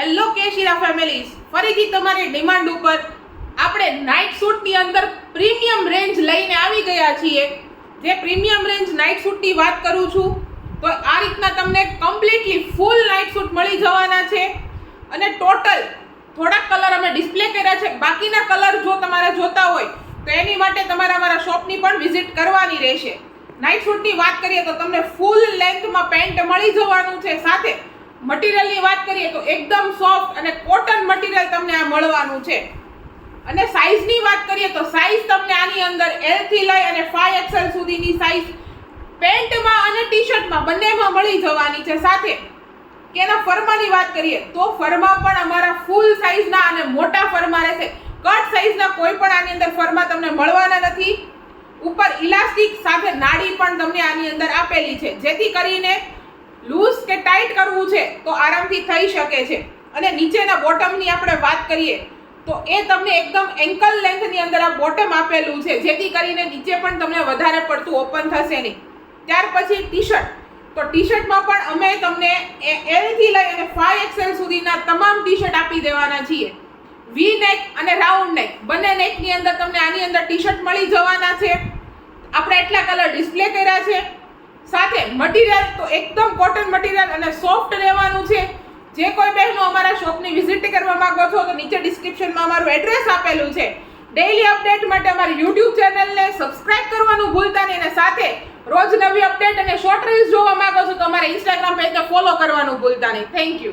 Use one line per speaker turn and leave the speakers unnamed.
Hello કેશીરા families ફરીથી તમારી demand ઉપર આપણે નાઇટ સૂટની અંદર પ્રીમિયમ રેન્જ લઈને આવી ગયા છીએ. જે પ્રીમિયમ રેન્જ નાઇટ સૂટની વાત કરું છું, તો આ રીતના તમને કમ્પ્લીટલી ફૂલ નાઇટ સૂટ મળી જવાના છે. અને ટોટલ થોડાક કલર અમે ડિસ્પ્લે કર્યા છે. બાકીના કલર જો તમારે જોતા હોય, તો એની માટે તમારે અમારા શોપની પણ વિઝિટ કરવાની રહેશે. નાઇટ સૂટની વાત કરીએ તો તમને ફૂલ લેન્થમાં પેન્ટ મળી જવાનું છે. સાથે મટીરિયલની વાત કરીએ તો એકદમ સોફ્ટ અને કોટન મટીરિયલ તમને આ મળવાનું છે. અને સાઈઝની વાત કરીએ તો સાઈઝ તમને આની અંદર એલથી લઈ અને ફાઈવ એક્સેલ સુધીની સાઈઝ પેન્ટમાં અને ટી શર્ટમાં બંનેમાં મળી જવાની છે. સાથે કે એના ફરમાની વાત કરીએ તો ફરમા પણ અમારા ફૂલ સાઈઝના અને મોટા ફરમા રહેશે. કટ સાઈઝના કોઈ પણ આની અંદર ફરમા તમને મળવાના નથી. ઉપર ઇલાસ્ટિક સાથે નાડી પણ તમને આની અંદર આપેલી છે. જેથી કરીને લૂઝ કે ટાઈટ કરવું છે તો આરામથી થઈ શકે છે. અને નીચેના બોટમની આપણે વાત કરીએ તો એ તમને એકદમ એન્કલ લેન્થની અંદર આ બોટમ આપેલું છે, જેથી કરીને નીચે પણ તમને વધારે પડતું ઓપન થશે નહીં. ત્યાર પછી ટી શર્ટ તો ટી શર્ટમાં પણ અમે તમને એલથી લઈ અને ફાઈવ એક્સેલ સુધીના તમામ ટી શર્ટ આપી દેવાના છીએ. વી નેક અને રાઉન્ડ નેક બંને નેકની અંદર તમને આની અંદર ટી શર્ટ મળી જવાના છે. આપણે એટલા કલર ડિસ્પ્લે કર્યા છે. સાથે મટીરિયલ તો એકદમ કોટન મટીરિયલ અને સોફ્ટ રહેવાનું છે. જે કોઈ બહેનો અમારા શોપની વિઝિટ કરવા માંગો છો, તો નીચે ડિસ્ક્રિપ્શનમાં અમારું એડ્રેસ આપેલું છે. ડેઇલી અપડેટ માટે અમારી યુટ્યુબ ચેનલને સબસ્ક્રાઇબ કરવાનું ભૂલતા નહીં અને સાથે રોજ નવી અપડેટ અને શોર્ટ રીલ્સ જોવા માંગો છો, તો અમારા ઇન્સ્ટાગ્રામ પેજને ફોલો કરવાનું ભૂલતા નહીં. Thank you